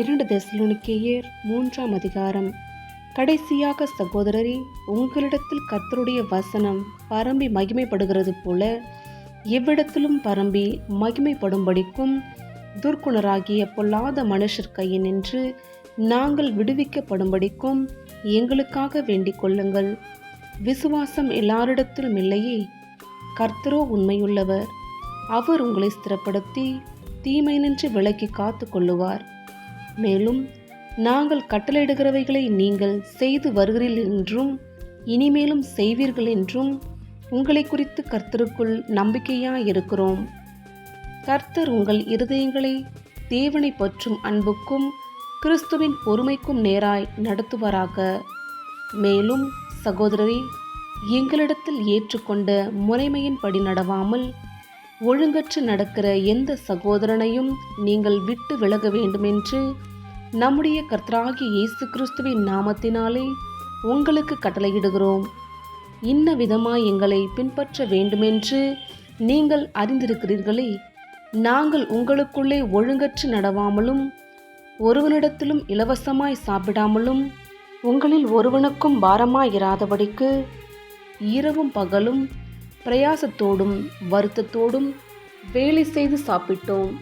இரண்டு தெசலோனிக்கேயர் மூன்றாம் அதிகாரம். கடைசியாக சகோதரரே உங்களிடத்தில் கர்த்தருடைய வசனம் பரம்பி மகிமைப்படுகிறது போல எவ்விடத்திலும் பரம்பி மகிமைப்படும்படிக்கும் துர்க்குணராகிய பொல்லாத மனுஷர் கையினின்று நாங்கள் விடுவிக்கப்படும்படிக்கும் எங்களுக்காக வேண்டிக் கொள்ளுங்கள். விசுவாசம் எல்லாரிடத்திலும் இல்லையே கர்த்தரோ உண்மையுள்ளவர். அவர் உங்களை ஸ்திரப்படுத்தி தீமை நின்று விலக்கி காத்து கொள்ளுவார். மேலும் நாங்கள் கட்டளையிடுகிறவைகளை நீங்கள் செய்து வருகிறீர்கள் என்றும் இனிமேலும் செய்வீர்கள் என்றும் உங்களை குறித்து கர்த்தருக்குள் நம்பிக்கையாக இருக்கிறோம் கர்த்தர் உங்கள் இருதயங்களை தேவனை பற்றும் அன்புக்கும் கிறிஸ்துவின் பொறுமைக்கும் நேராய் நடத்துவாராக. மேலும் சகோதரரை எங்களிடத்தில் ஏற்றுக்கொண்ட முறைமையின்படி நடவாமல் ஒழுங்கற்று நடக்கிற எந்த சகோதரனையும் நீங்கள் விட்டு விலக வேண்டுமென்று நம்முடைய கர்த்தராகிய இயேசு கிறிஸ்துவின் நாமத்தினாலே உங்களுக்கு கட்டளையிடுகிறோம். இன்ன விதமாய் எங்களை பின்பற்ற வேண்டுமென்று நீங்கள் அறிந்திருக்கிறீர்களே. நாங்கள் உங்களுக்குள்ளே ஒழுங்கற்று நடவாமலும் ஒருவனிடத்திலும் இலவசமாய் சாப்பிடாமலும் உங்களில் ஒருவனுக்கும் பாரமாயிராதபடிக்கு இரவும் பகலும் பிரயாசத்தோடும் வருத்தத்தோடும் வேலை செய்து சாப்பிட்டோம்.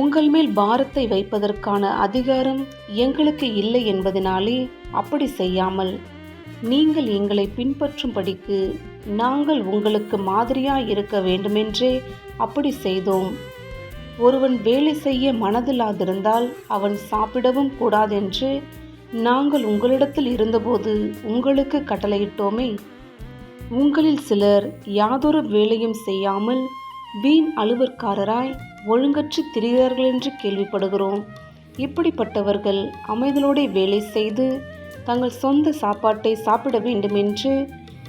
உங்கள் மேல் பாரத்தை வைப்பதற்கான அதிகாரம் எங்களுக்கு இல்லை என்பதனாலே அப்படி செய்யாமல் நீங்கள் எங்களை பின்பற்றும்படிக்கு நாங்கள் உங்களுக்கு மாதிரியாக இருக்க வேண்டுமென்றே அப்படி செய்தோம். ஒருவன் வேலை செய்ய மனதில்லாதிருந்தால் அவன் சாப்பிடவும் கூடாதென்று நாங்கள் உங்களிடத்தில் இருந்தபோது உங்களுக்கு கட்டளையிட்டோமே. உங்களில் சிலர் யாதொரு வேலையும் செய்யாமல் வீண் அலுவற்காரராய் ஒழுங்கற்று திரிகிறார்கள் என்று கேள்விப்படுகிறோம். இப்படிப்பட்டவர்கள் அமைதலோടെ வேலை செய்து தங்கள் சொந்த சாப்பாட்டை சாப்பிட வேண்டுமென்று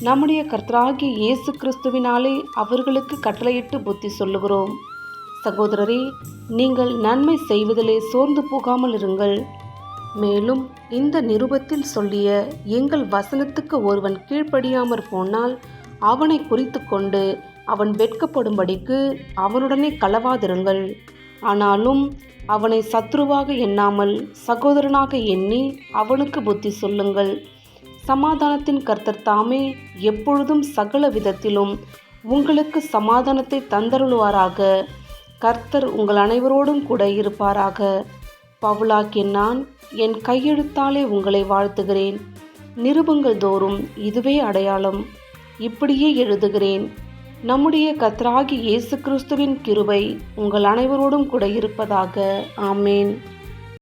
நம்முடைய கர்த்தராகிய இயேசு கிறிஸ்துவினாலே அவர்களுக்கு கட்டளையிட்டு புத்தி சொல்லுகிறோம். சகோதரரே நீங்கள் நன்மை செய்வதிலே சோர்ந்து போகாமல் இருங்கள். மேலும் இந்த நிருபத்தில் சொல்லிய எங்கள் வசனத்துக்கு ஒருவன் கீழ்ப்படியாமற் போனால் அவனை குறித்து கொண்டு அவன் வெட்கப்படும்படிக்கு அவனுடனே களவாதிருங்கள். ஆனாலும் அவனை சத்ருவாக எண்ணாமல் சகோதரனாக எண்ணி அவனுக்கு புத்தி சொல்லுங்கள். சமாதானத்தின் கர்த்தர் தாமே எப்பொழுதும் சகல விதத்திலும் உங்களுக்கு சமாதானத்தை தந்தருளுவாராக. கர்த்தர் உங்கள் அனைவரோடும் கூட இருப்பாராக. பவுலாக்கிய நான் என் கையெழுத்தாலே உங்களை வாழ்த்துகிறேன். நிருபங்கள் தோறும் இதுவே அடையாளம். இப்படியே எழுதுகிறேன். நம்முடைய கத்ராகி இயேசு கிறிஸ்துவின் கிருபை உங்கள் அனைவரோடும் கூட இருப்பதாக. ஆமேன்.